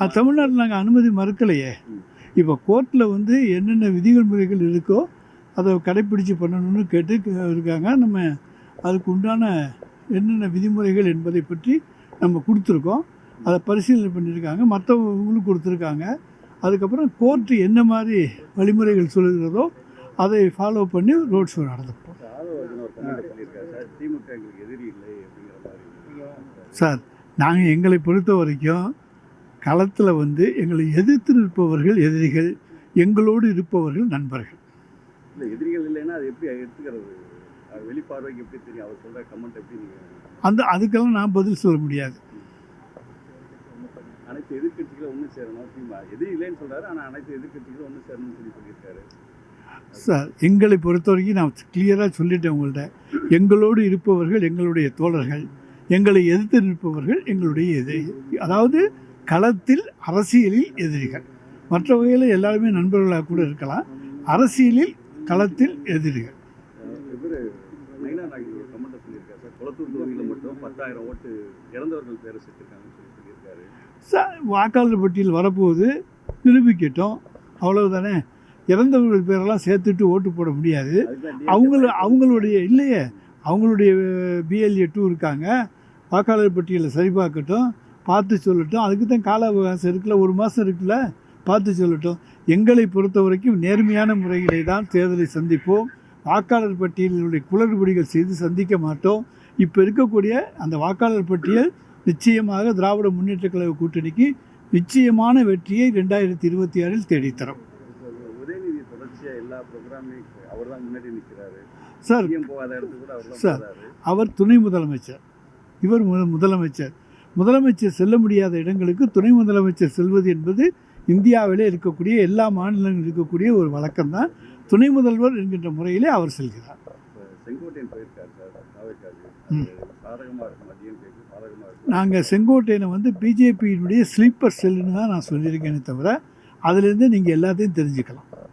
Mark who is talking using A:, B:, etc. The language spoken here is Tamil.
A: அது தமிழ்நாட்டில் நாங்கள் அனுமதி மறுக்கலையே. இப்போ கோர்ட்டில் வந்து என்னென்ன விதிகள் முறைகள் இருக்கோ அதை கடைப்பிடிச்சு பண்ணணும்னு கேட்டு இருக்காங்க. நம்ம அதுக்கு உண்டான என்னென்ன விதிமுறைகள் என்பதை பற்றி நம்ம கொடுத்துருக்கோம். அதை பரிசீலனை பண்ணியிருக்காங்க. மற்றவங்களும் கொடுத்துருக்காங்க. அதுக்கப்புறம் கோர்ட்டு என்ன மாதிரி வழிமுறைகள் சொல்லுகிறதோ அதை ஃபாலோ பண்ணி ரோட் ஷோ
B: மாதிரி.
A: சார் நாங்கள் எங்களை பொறுத்த வரைக்கும் களத்தில் வந்து எங்களை எதிர்த்து நிற்பவர்கள் எதிரிகள் எங்களோடு இருப்பவர்கள் நண்பர்கள்.
B: இல்லை எதிரிகள் இல்லைன்னா அது எப்படி எடுத்துக்கிறது? வெளிப்பார்வைக்கு எப்படி தெரியும்? அவர் சொல்கிற கமெண்ட் எப்படி
A: அந்த அதுக்கெல்லாம் நான் பதில் சொல்ல முடியாது.
B: அனைத்து எதிர்க்கட்சிகளும் ஒன்று சேரணும் எதிரி இல்லைன்னு சொல்றாரு ஆனால் அனைத்து எதிர்க்கட்சிகளும் ஒன்று சேரணும்னு சொல்லி சொல்லியிருக்காரு.
A: சார் எங்களை பொறுத்த வரைக்கும் நான் கிளியராக சொல்லிட்டேன் உங்கள்கிட்ட எங்களோடு இருப்பவர்கள் எங்களுடைய தோழர்கள். எங்களை எதிர்த்து நிற்பவர்கள் எங்களுடைய எதிரி. அதாவது களத்தில் அரசியலில் எதிரிகள். மற்ற வகையில் எல்லாருமே நண்பர்களாக கூட இருக்கலாம். அரசியலில் களத்தில் எதிரிகள். வாக்காளர் பட்டியல் வரப்போகுது. நிரூபிக்கட்டும். அவ்வளவுதானே. இறந்தவர்கள் பேரெல்லாம் சேர்த்துட்டு ஓட்டு போட முடியாது. அவங்கள அவங்களுடைய இல்லையே. அவங்களுடைய பிஎல்ஏ டூ இருக்காங்க. வாக்காளர் பட்டியலை சரிபார்க்கட்டும். பார்த்து சொல்லட்டும். அதுக்கு தான் கால அவகாசம் இருக்குல்ல ஒரு மாதம் இருக்குல்ல பார்த்து சொல்லட்டும். எங்களை பொறுத்த வரைக்கும் நேர்மையான முறையிலே தான் தேர்தலை சந்திப்போம். வாக்காளர் பட்டியலினுடைய குளறுபடிகள் செய்து சந்திக்க மாட்டோம். இப்போ இருக்கக்கூடிய அந்த வாக்காளர் பட்டியல் நிச்சயமாக திராவிட முன்னேற்ற கழக கூட்டணிக்கு நிச்சயமான வெற்றியை ரெண்டாயிரத்தி இருபத்தி ஆறில் தேடித்தரும். Sir sir. அவர் துணை முதலமைச்சர். இவர் முதலமைச்சர். முதலமைச்சர் செல்ல முடியாத இடங்களுக்கு துணை முதலமைச்சர் செல்வது என்பது இந்தியாவிலே இருக்கக்கூடிய எல்லா மாநிலங்களிலும் இருக்கக்கூடிய ஒரு வழக்கம்தான். துணை முதல்வர் என்கின்ற முறையிலே அவர் செல்கிறார். நாங்கள் செங்கோட்டையனை வந்து பிஜேபியினுடைய ஸ்லீப்பர் செல்லுன்னு தான் நான் சொல்லியிருக்கேனே தவிர அதுலேருந்து நீங்கள் எல்லாத்தையும் தெரிஞ்சுக்கலாம்.